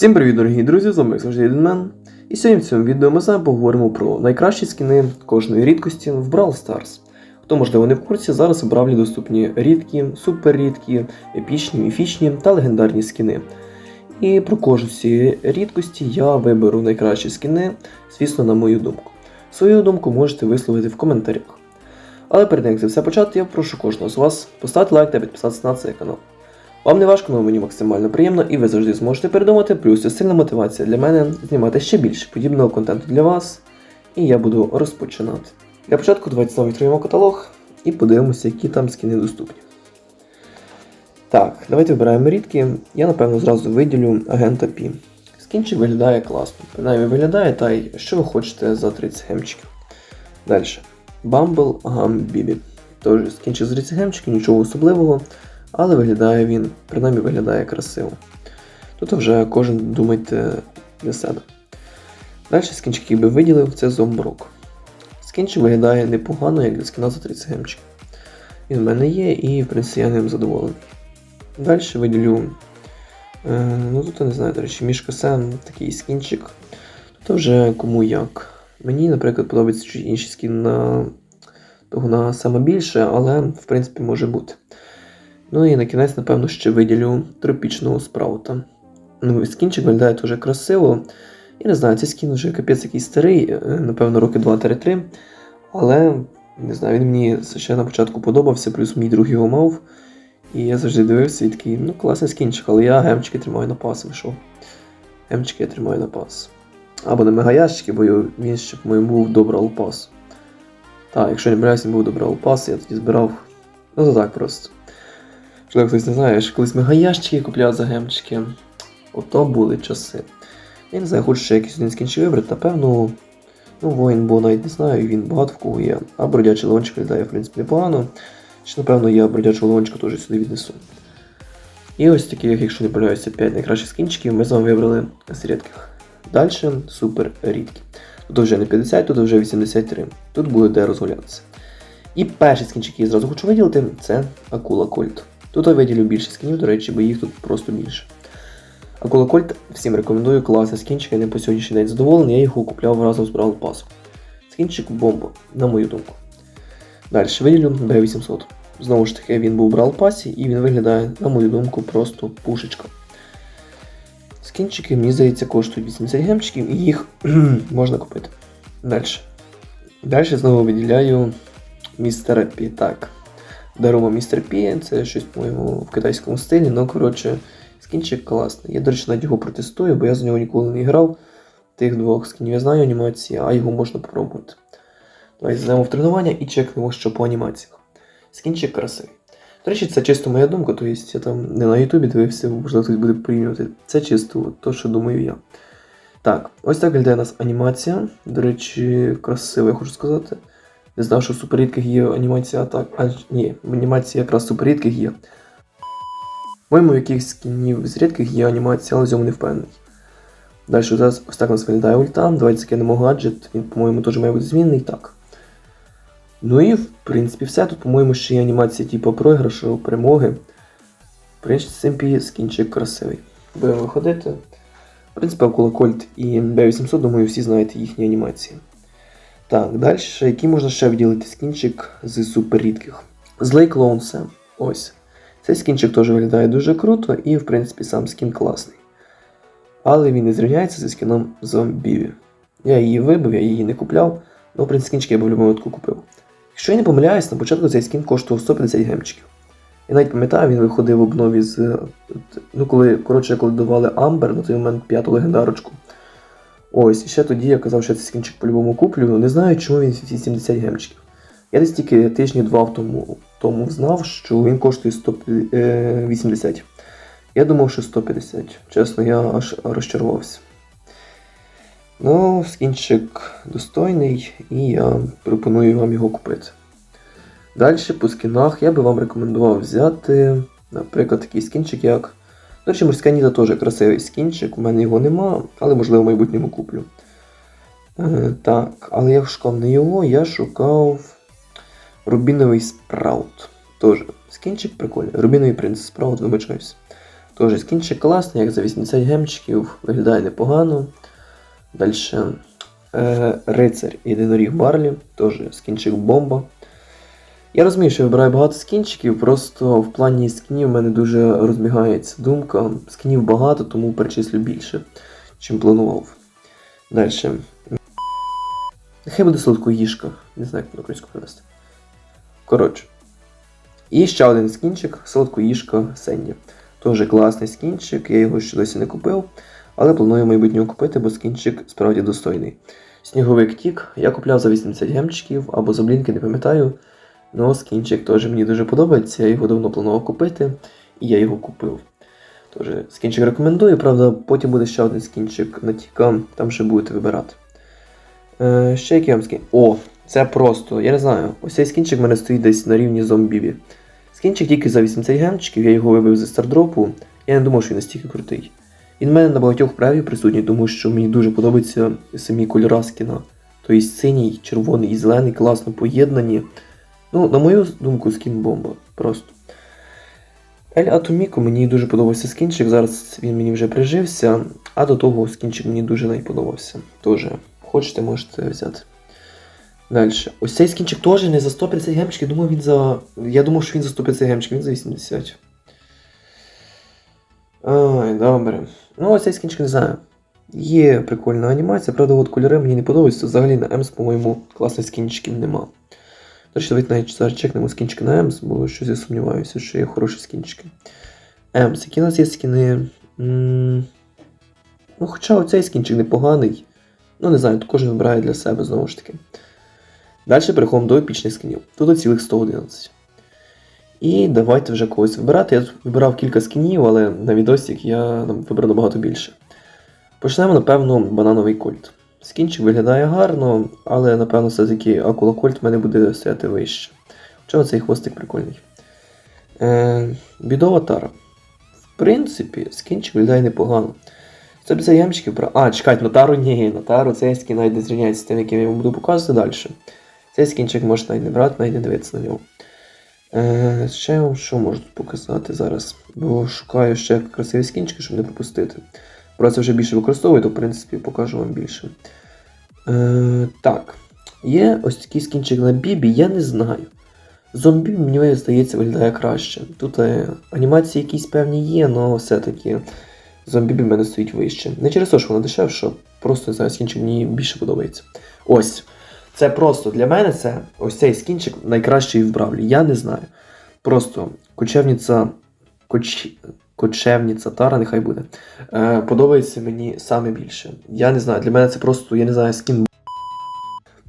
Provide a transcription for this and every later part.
Всім привіт, дорогі друзі! З вами завжди Єдинмен. І сьогодні в цьому відео ми з вами поговоримо про найкращі скіни кожної рідкості в Brawl Stars. Хто можливо не в курсі, зараз у Бравлі доступні рідкі, суперрідкі, епічні, міфічні та легендарні скіни. І про кожну з цієї рідкості я виберу найкращі скіни, звісно, на мою думку. Свою думку можете висловити в коментарях. Але перед тим як це все почати, я прошу кожного з вас поставити лайк та підписатися на цей канал. Вам не важко, але мені максимально приємно, і ви завжди зможете передумати, плюс це сильна мотивація для мене знімати ще більше подібного контенту для вас. І я буду розпочинати. Для початку давайте знову відкриємо каталог і подивимося, які там скіни доступні. Так, давайте вибираємо рідкі. Я напевно зразу виділю агента Пі. Скінчик виглядає класно. Принаймні виглядає, та й що ви хочете за 30 гемчиків. Далі. Bumble Bibi. Тож скінчик з 30 гемчиків, нічого особливого але виглядає він, принаймні виглядає красиво. Тут вже кожен думайте для себе. Далі скінчик, який би виділив, це зомброк. Скінчик виглядає непогано, як для скіна за 30 гемчиків. Він в мене є і, в принципі, я ним задоволений. Далі виділю. Е, ну тут я не знаю, до речі, мішка Сен, такий скінчик. Тут вже кому як. Мені, наприклад, подобається інший скін на того на саме більше, але в принципі може бути. Ну і на кінець, напевно, ще виділю тропічного спраута. Ну, скінчик виглядає дуже красиво. Я не знаю, цей скін вже капець якийсь старий, е, напевно, роки 2-3. Але не знаю, він мені ще на початку подобався, плюс мій друг його мав. І я завжди дивився і такий, ну, класний скінчик, але я гемчики тримаю на пас, вийшов. Гемчики я тримаю на пас. Або на мегаящики, бо він ще, по-моєму, був добрал пас. Так, якщо не помиляюсь, він був добрал пас, я тоді збирав. Ну, то так просто. Можливо, хтось не знає, що колись мегаящики купляв за гемчики. Ото були часи. Я не знаю, хочу ще якийсь один скінчик вибрати, напевно. Ну, воїн, бо навіть не знаю, він багато в кого є. А бродячий лончик виглядає, в принципі, непогано. Ще, напевно, я бродячого лончика теж сюди віднесу. І ось таких, якщо не помиляюся, 5 найкращих скінчиків ми з вами вибрали з рідких. Далі супер рідкі. Тут вже не 50, тут вже 83. Тут буде де розгулятися. І перший скінчик, який я зразу хочу виділити, це Акула Кольт. Тут я виділю більше скінів, до речі, бо їх тут просто більше. А Колокольт всім рекомендую класний скінчик, я ним по сьогоднішній день задоволений, я його купляв разом з Brawl Pass. Скінчик бомба, на мою думку. Далі виділю B800. Знову ж таки, він був в Brawl Pass і він виглядає, на мою думку, просто пушечка. Скінчики, мені здається, коштують 80 гемчиків і їх можна купити. Далі. Далі знову виділяю містера Пі. Так. Дарума Містер Пі, це щось, по-моєму, в китайському стилі, ну, коротше, скінчик класний. Я, до речі, навіть його протестую, бо я з нього ніколи не грав. Тих двох скінів я знаю анімації, а його можна попробувати. Давайте зайдемо в тренування і чекнемо, що по анімаціях. Скінчик красивий. До речі, це чисто моя думка, тобто я там не на Ютубі дивився, можливо, хтось буде порівнювати. Це чисто то, що думаю я. Так, ось так виглядає у нас анімація. До речі, красиво, я хочу сказати. Не знав, що в суперрідких є анімація так. А ні, в анімація якраз суперрідких є. По-моєму, якихось скінів з рідких є анімація, але в цьому не впевнений. Далі зараз ось так у нас виглядає ульта. Давайте закинемо гаджет, він, по-моєму, теж має бути змінний. Так. Ну і в принципі все. Тут, по-моєму, ще є анімація типу програшу, перемоги. В принципі, скінчик красивий. Будемо виходити. В принципі, Акула Кольт і B800, думаю, всі знаєте їхні анімації. Так, далі, який можна ще виділити скінчик з суперрідких? Злий клоун Сем. Ось. Цей скінчик теж виглядає дуже круто і, в принципі, сам скін класний. Але він не зрівняється зі скіном зомбіві. Я її вибив, я її не купляв, але в принципі скінчик я б в будь-якому випадку купив. Якщо я не помиляюсь, на початку цей скін коштував 150 гемчиків. Я навіть пам'ятаю, він виходив в обнові з. Ну, коли, коротше, коли давали Амбер, на той момент п'яту легендарочку. Ось, ще тоді я казав, що цей скінчик по-любому куплю, але не знаю, чому він 80 гемчиків. Я десь тільки тижні два тому, тому знав, що він коштує 180. Я думав, що 150. Чесно, я аж розчарувався. Ну, скінчик достойний, і я пропоную вам його купити. Далі по скінах я би вам рекомендував взяти, наприклад, такий скінчик, як до морська ніда теж красивий скінчик, у мене його нема, але можливо в майбутньому куплю. Е, так, але я шукав не його, я шукав Рубіновий спраут. Тоже скінчик прикольний. Рубіновий принц спраут, вибачаюсь. Теж скінчик класний, як за 80 гемчиків, виглядає непогано. Далі е, Рицарь Єдиноріг Барлі, теж скінчик бомба. Я розумію, що я вибираю багато скінчиків, просто в плані скінів в мене дуже розбігається думка. Скінів багато, тому перечислю більше, чим планував. Далі. Нехай буде сладкоїжка. Не знаю, як на українську привести. Коротше. І ще один скінчик сладкоїжка Сенді. Теж класний скінчик, я його ще досі не купив, але планую майбутнього купити, бо скінчик справді достойний. Сніговик тік я купляв за 80 гемчиків або за блінки, не пам'ятаю. Ну, скінчик теж мені дуже подобається, я його давно планував купити, і я його купив. Тож, скінчик рекомендую, правда, потім буде ще один скінчик на тіка, там ще будете вибирати. Е, ще який вам скін. О, це просто, я не знаю. Ось цей скінчик в мене стоїть десь на рівні зомбіві. Скінчик тільки за 80 гемчиків, я його вибив зі стардропу, я не думав, що він настільки крутий. Він в мене на багатьох праві присутній, тому що мені дуже подобаються самі кольора скіна. Тобто синій, червоний і зелений класно поєднані. Ну, на мою думку, скін бомба. Просто. Ель Атоміко мені дуже подобався скінчик, зараз він мені вже прижився, а до того скінчик мені дуже не подобався. Тож, хочете, можете взяти. Далі. Ось цей скінчик теж не за 150 гемчиків, думаю, він за. Я думав, що він за 150 гемчиків, він за 80. Ай, добре. Ну, ось цей скінчик не знаю. Є прикольна анімація, правда, от кольори мені не подобаються. Взагалі на Емс, по-моєму, класних скінчиків нема. До речі, давайте навіть зараз чекнемо скінчики на Емс, бо щось я сумніваюся, що є хороші скінчики. Емс, які у нас є скіни. Ну, хоча оцей скінчик непоганий. Ну, не знаю, тут кожен вибирає для себе знову ж таки. Далі переходимо до епічних скінів. Тут цілих 111. І давайте вже когось вибирати. Я тут вибирав кілька скінів, але на відосик я вибрав набагато більше. Почнемо, напевно, банановий кольт. Скінчик виглядає гарно, але напевно все-таки Акула Кольт в мене буде стояти вище. Хоча цей хвостик прикольний. Е, бідова тара. В принципі, скінчик виглядає непогано. 150 ямчиків про. А, чекайте, на тару ні, на тару цей скін навіть не зрівняється з тим, яким я вам буду показувати далі. Цей скінчик можна навіть не брати, навіть не дивитися на нього. Е, ще вам що можу тут показати зараз? Бо шукаю ще красиві скінчики, щоб не пропустити. Просто вже більше використовую, то в принципі покажу вам більше. Е, так. Є ось такий скінчик на Бібі, я не знаю. Зомбі, мені здається, виглядає краще. Тут е, анімації якісь певні є, але все-таки зомбі в мене стоїть вище. Не через те, що вона дешевша, просто знаю, скінчик мені більше подобається. Ось. Це просто для мене це ось цей скінчик найкращий в Бравлі. Я не знаю. Просто кочевниця. Коч... Кочевниця Тара, нехай буде. Е, подобається мені саме більше. Я не знаю, для мене це просто, я не знаю, скін.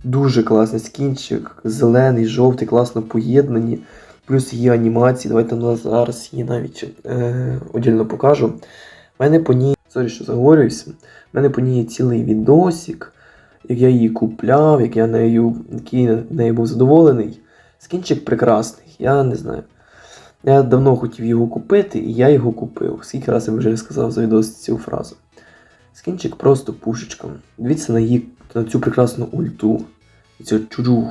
Дуже класний скінчик. Зелений, жовтий, класно поєднані. Плюс є анімації. Давайте на зараз її навіть е, одільно покажу. У мене по ній. Сорі, що заговорююся. У мене по ній є цілий відосик, як я її купляв, як я нею, який нею був задоволений. Скінчик прекрасний, я не знаю. Я давно хотів його купити, і я його купив. Скільки разів я вже сказав за відос цю фразу. Скінчик просто пушечка. Дивіться на її на цю прекрасну ульту. І цю чуджух.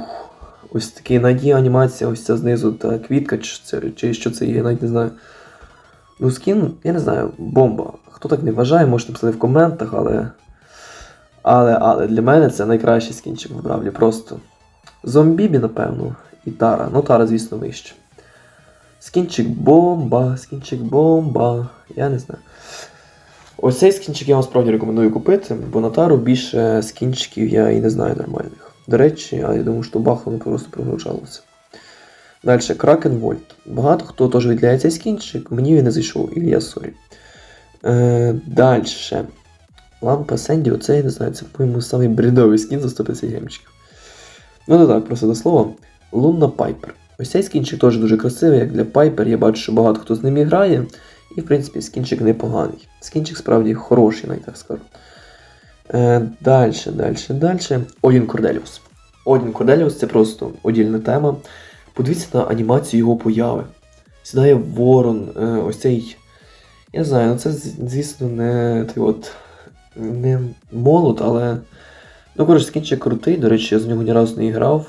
Ось такий на її анімація, ось ця знизу та квітка, чи, це, чи що це є, я навіть не знаю. Ну, скін, я не знаю, бомба. Хто так не вважає, можете написати в коментах, але. Але, але для мене це найкращий скінчик в Бравлі. Просто. Зомбібі, напевно, і Тара. Ну, Тара, звісно, вище. Скінчик бомба, скінчик бомба. Я не знаю. Ось цей скінчик я вам справді рекомендую купити, бо на тару більше скінчиків я і не знаю нормальних. До речі, але я думаю, що бахло просто прогружалося. Далі, Кракен Вольт. Багато хто теж відділяє цей скінчик, мені він не зайшов, Ілля сорі. Е, Далі. Лампа Сенді, оце я не знаю, це, по-моєму, самий бредовий скін за 150 гемчиків. Ну не так, просто до слова. Лунна Пайпер. Ось цей скінчик теж дуже красивий, як для Пайпер. Я бачу, що багато хто з ним грає. І, в принципі, скінчик непоганий. Скінчик справді хороший, навіть так скажу. Е, далі, далі, далі. Одін Корделіус. Одін Корделіус це просто одільна тема. Подивіться на анімацію його появи. Сідає ворон, е, ось цей. Я знаю, ну це, звісно, не той от. Не молот, але. Ну, коротше, скінчик крутий. До речі, я з нього ні разу не грав.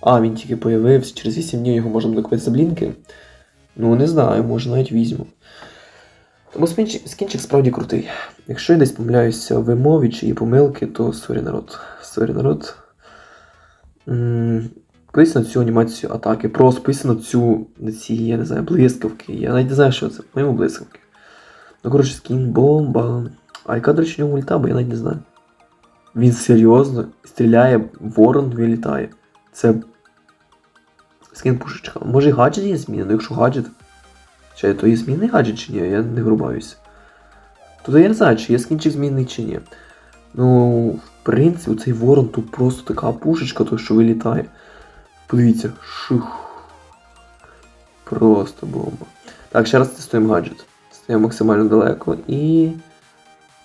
А, він тільки появився, через 8 днів його можна буде купити за блінки. Ну, не знаю, може навіть візьму. Тому скінчик, справді крутий. Якщо я десь помиляюся в вимові чи є помилки, то сорі народ. Сорі народ. Подивіться на цю анімацію атаки. Просто подивіться на цю, на ці, я не знаю, блискавки. Я навіть не знаю, що це. По-моєму, блискавки. Ну, коротше, скін, бомба. А яка, до речі, у нього ульта, бо я навіть не знаю. Він серйозно стріляє, ворон вилітає. Це. Скін пушечка. Може і гаджет є змінено, якщо гаджет. Чи то є змінний гаджет чи ні, я не врубаюся. Тут я не знаю, чи є скінчик змінний чи ні. Ну, в принципі, цей ворон тут просто така пушечка, то що вилітає. Подивіться, шух. Просто бомба. Так, ще раз тестуємо гаджет. Стаємо максимально далеко і.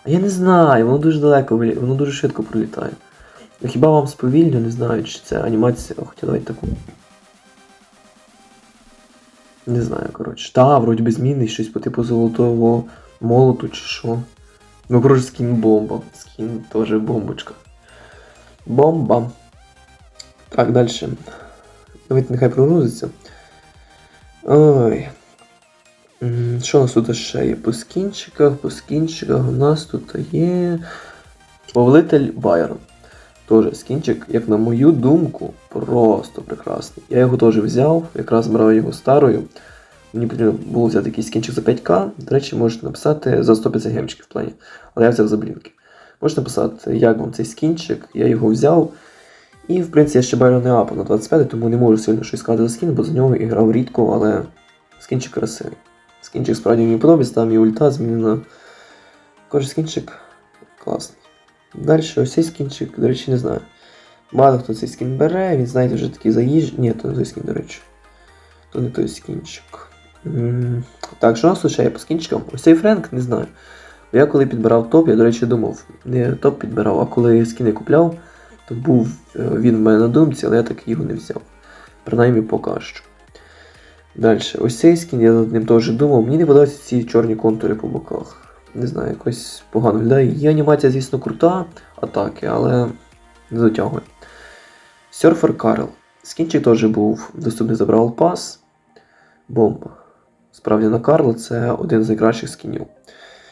Я не знаю, воно дуже далеко, воно дуже швидко пролітає. Ну, Хіба вам сповільню, не знаю, чи це анімація. О, хоча давайте таку. Не знаю, коротше. Та, вроді би змінний, щось по типу золотого молоту чи що. Ну, коротше, скін бомба. Скін теж бомбочка. Бомба. Так, далі. Давайте нехай прогрузиться. Ой. Що у нас тут ще є? По скінчиках, по скінчиках у нас тут є. Повелитель Байрон. Тоже скінчик, як на мою думку, просто прекрасний. Я його теж взяв, якраз брав його старою. Мені потрібно було взяти якийсь скінчик за 5к. До речі, можете написати за 150 гемчиків в плані. Але я взяв за блінки. Можете написати, як вам цей скінчик, я його взяв. І, в принципі, я ще Байрон не апав на 25, тому не можу сильно щось сказати за скін, бо за нього і грав рідко, але скінчик красивий. Скінчик справді мені подобається, там і ульта змінена. Кожен скінчик класний. Далі ось цей скінчик, до речі, не знаю. Багато хто цей скін бере, він знаєте, вже такий заїж. Ні, то не той скін, до речі. То не той скінчик. М, Так, що у нас ще є по скінчикам? Ось цей Френк, не знаю. Я коли підбирав топ, я, до речі, думав, не топ підбирав, а коли скіни купляв, то був е, він в мене на думці, але я так його не взяв. Принаймні поки що. Далі, ось цей скін, я над ним теж думав. Мені не подобаються ці чорні контури по боках. Не знаю, якось погано виглядає. Є анімація, звісно, крута атаки, але не дотягує. Серфер Карл. Скінчик теж був доступний за Brawl Pass. Бомба. Справді на Карла це один з найкращих скінів.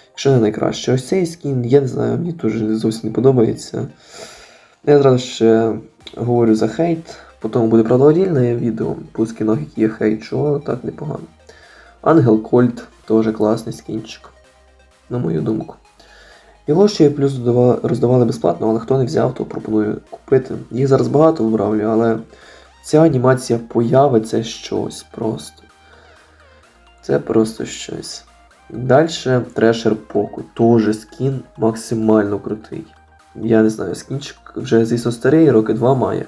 Якщо не найкраще, ось цей скін, я не знаю, мені теж зовсім не подобається. Я зразу ще говорю за хейт, потім буде правда отдільне відео по які є хейт, що так непогано. Ангел Кольт теж класний скінчик, на мою думку. Його ще й плюс роздавали безплатно, але хто не взяв, то пропоную купити. Їх зараз багато вбравлю, але ця анімація появи це щось просто. Це просто щось. Далі Трешер Поку. Теж скін максимально крутий. Я не знаю, скінчик вже, звісно, старий, роки два має.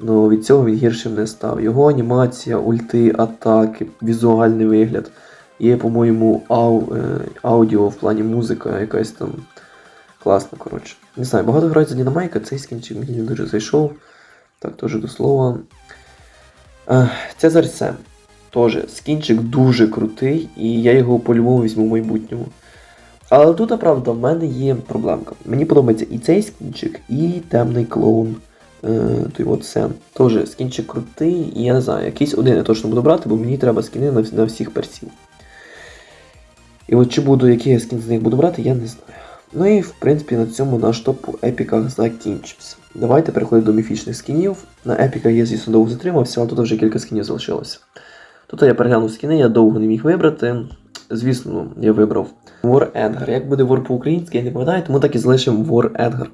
Ну від цього він гіршим не став. Його анімація, ульти, атаки, візуальний вигляд. Є, по-моєму, ау, е, аудіо в плані музика якась там класна, коротше. Не знаю, багато грають за Дінамайка, цей скінчик мені дуже зайшов. Так, теж до слова. Е, Цезарь Сем. Теж скінчик дуже крутий, і я його по-любому візьму в майбутньому. Але тут, правда, в мене є проблемка. Мені подобається і цей скінчик, і темний клоун. Е, той от Сем. Теж скінчик крутий, і я не знаю, якийсь один я точно буду брати, бо мені треба скіни на всіх персів. І от чи буду, який я скін з них буду брати, я не знаю. Ну і в принципі на цьому наш топ по епіках закінчився. Давайте переходимо до міфічних скінів. На епіках я, звісно, довго затримався, але тут вже кілька скінів залишилося. Тут я переглянув скіни, я довго не міг вибрати. Звісно, я вибрав War Edgar. Як буде War по-українськи, я не пам'ятаю, тому так і залишимо War Edgar.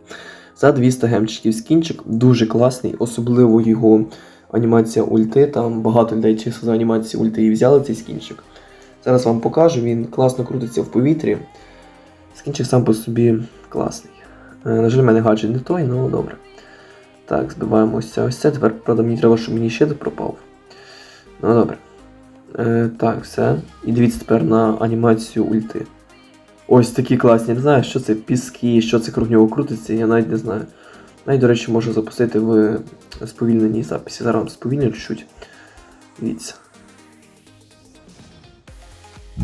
За 200 гемчиків скінчик, дуже класний, особливо його анімація ульти. Там багато людей чисто за анімацію ульти і взяли цей скінчик. Зараз вам покажу, він класно крутиться в повітрі. Скінчик сам по собі класний. Е, На жаль, в мене гаджет не той, ну добре. Так, збиваємо ось це. Тепер, правда, мені треба, щоб мені щит пропав. Ну добре. Е, так, все. І дивіться тепер на анімацію ульти. Ось такі класні. Я не знаю, що це піски, що це круг нього крутиться, я навіть не знаю. Навіть, до речі, можу запустити в сповільненій записі. Зараз сповільню чуть-чуть. Дивіться.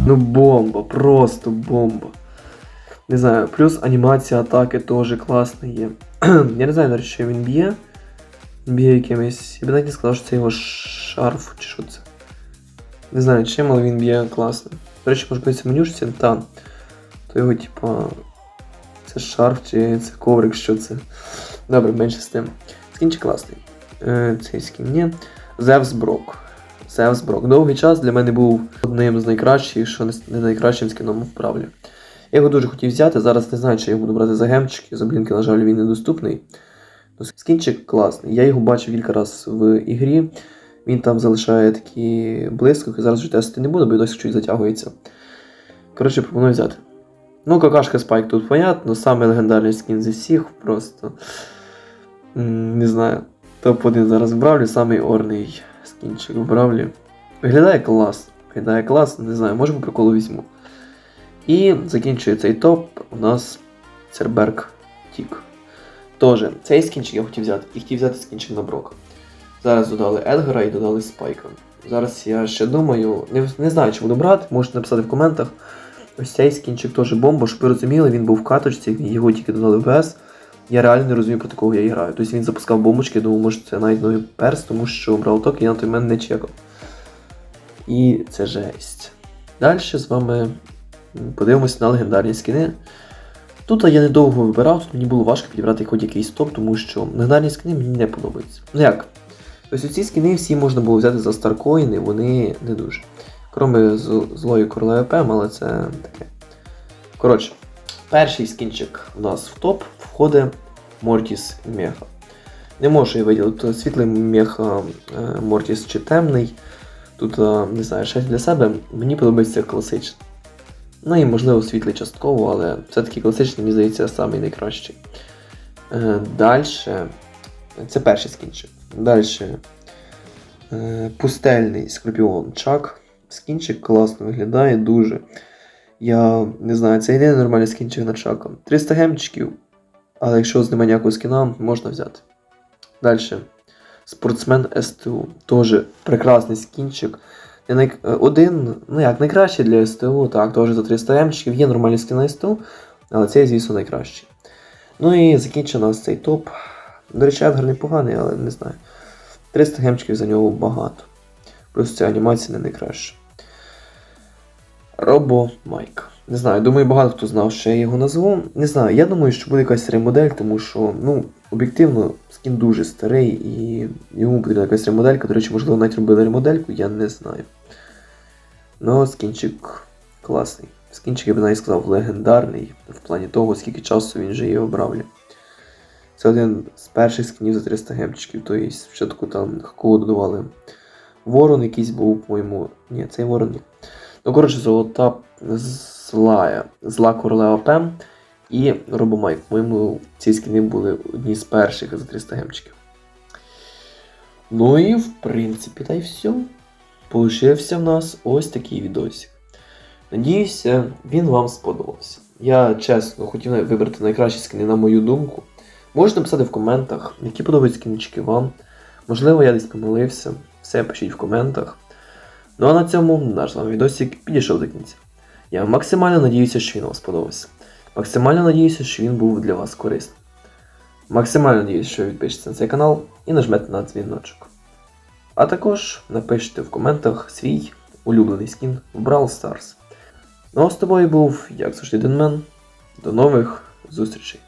Ну бомба, просто бомба. Не знаю, плюс анімація атаки теж класна є. Я не знаю, речі, він б'є. Б'є якимось. Я б навіть не сказав, що це його шарф чи що це. Не знаю чим, але він б'є класно. До речі, може бути менюшці, та. То його, типа. Це шарф чи це коврик, що це. Добре, менше з тим. Скінчик класний. Е, цей скін ні. Зевс Брок. Зевс Брок. Довгий час для мене був одним з найкращих, що не, найкращим скіном правлі. Я його дуже хотів взяти, зараз не знаю, чи я буду брати за гемчики, за блінки, на жаль, він недоступний. Ну, Скінчик класний. Я його бачив кілька разів в ігрі. Він там залишає такі блискавки. Зараз вже тестити не буду, бо досі чуть затягується. Коротше, пропоную взяти. Ну, какашка Спайк тут понятно, самий легендарний скін зі всіх, просто. Не знаю. Топ-1 зараз в Бравлі, самий орний скінчик в Бравлі. Виглядає клас. Виглядає клас, не знаю, може по приколу візьму. І закінчує цей топ у нас Церберг Тік. Тоже, цей скінчик я хотів взяти. І хотів взяти скінчик на Брока. Зараз додали Едгара і додали Спайка. Зараз я ще думаю, не, не знаю, чи буду брати, можете написати в коментах. Ось цей скінчик теж бомба, щоб ви розуміли, він був в каточці, його тільки додали в ВС. Я реально не розумію, проти кого я граю. Тобто він запускав бомбочки, думав, може це навіть новий перс, тому що Брауток я на той момент не чекав. І це жесть. Далі з вами м, подивимося на легендарні скини. Тут я недовго вибирав, тут мені було важко підібрати хоч якийсь топ, тому що легендарні скини мені не подобаються. Ну як? Ось ці скини всі можна було взяти за старкоїни, вони не дуже. Кроме злої королеви ПМ, але це таке. Коротше, перший скінчик у нас в топ входить Мортіс Меха. Не можу я виділити, світлий меха е, Мортіс чи темний. Тут, е, не знаю, щось для себе. Мені подобається класичний. Ну і можливо світлий частково, але все-таки класичний, мені здається, самий найкращий. Е, Далі. Це перший скінчик. Далі. Е, пустельний скорпіон Чак. Скінчик класно виглядає дуже. Я не знаю, це єдиний нормальний скінчик на Чака. 300 гемчиків, але якщо з немає ніякого скіна, можна взяти. Далі. Спортсмен СТУ. Теж прекрасний скінчик. Один, ну як, найкращий для СТУ, так, теж за 300 гемчиків. Є нормальні скіни СТУ, але цей, звісно, найкращий. Ну і закінчено ось цей топ. До речі, Едгар непоганий, але не знаю. 300 гемчиків за нього багато. Просто ця анімація не найкраща. Робо Майк. Не знаю, думаю, багато хто знав, що я його назву. Не знаю, я думаю, що буде якась ремодель, тому що, ну, об'єктивно, скін дуже старий і йому потрібна якась ремоделька. До речі, можливо, навіть робили ремодельку, я не знаю. Ну, скінчик класний. Скінчик, я б навіть сказав, легендарний в плані того, скільки часу він жиє в Бравлі. Це один з перших скінів за 300 гемчиків, тобто спочатку там кого додавали. Ворон якийсь був, по-моєму. Ні, цей ворон ні. Ну, коротше, золота злая, зла королева Пем і Робомайк. По-моєму, ці скіни були одні з перших за 300 гемчиків. Ну і в принципі, та й все. Получився в нас ось такий відосик. Надіюся, він вам сподобався. Я чесно хотів вибрати найкращі скини на мою думку. Можете написати в коментах, які подобаються скінчики вам. Можливо, я десь помилився. Все пишіть в коментах. Ну а на цьому наш з вами відосик підійшов до кінця. Я максимально надіюся, що він вам сподобався. Максимально надіюся, що він був для вас корисним. Максимально надіюся, що ви підпишетеся на цей канал і нажмете на дзвіночок. А також напишіть в коментах свій улюблений скін в Brawl Stars. Ну а з тобою був, як завжди, Денмен. До нових зустрічей!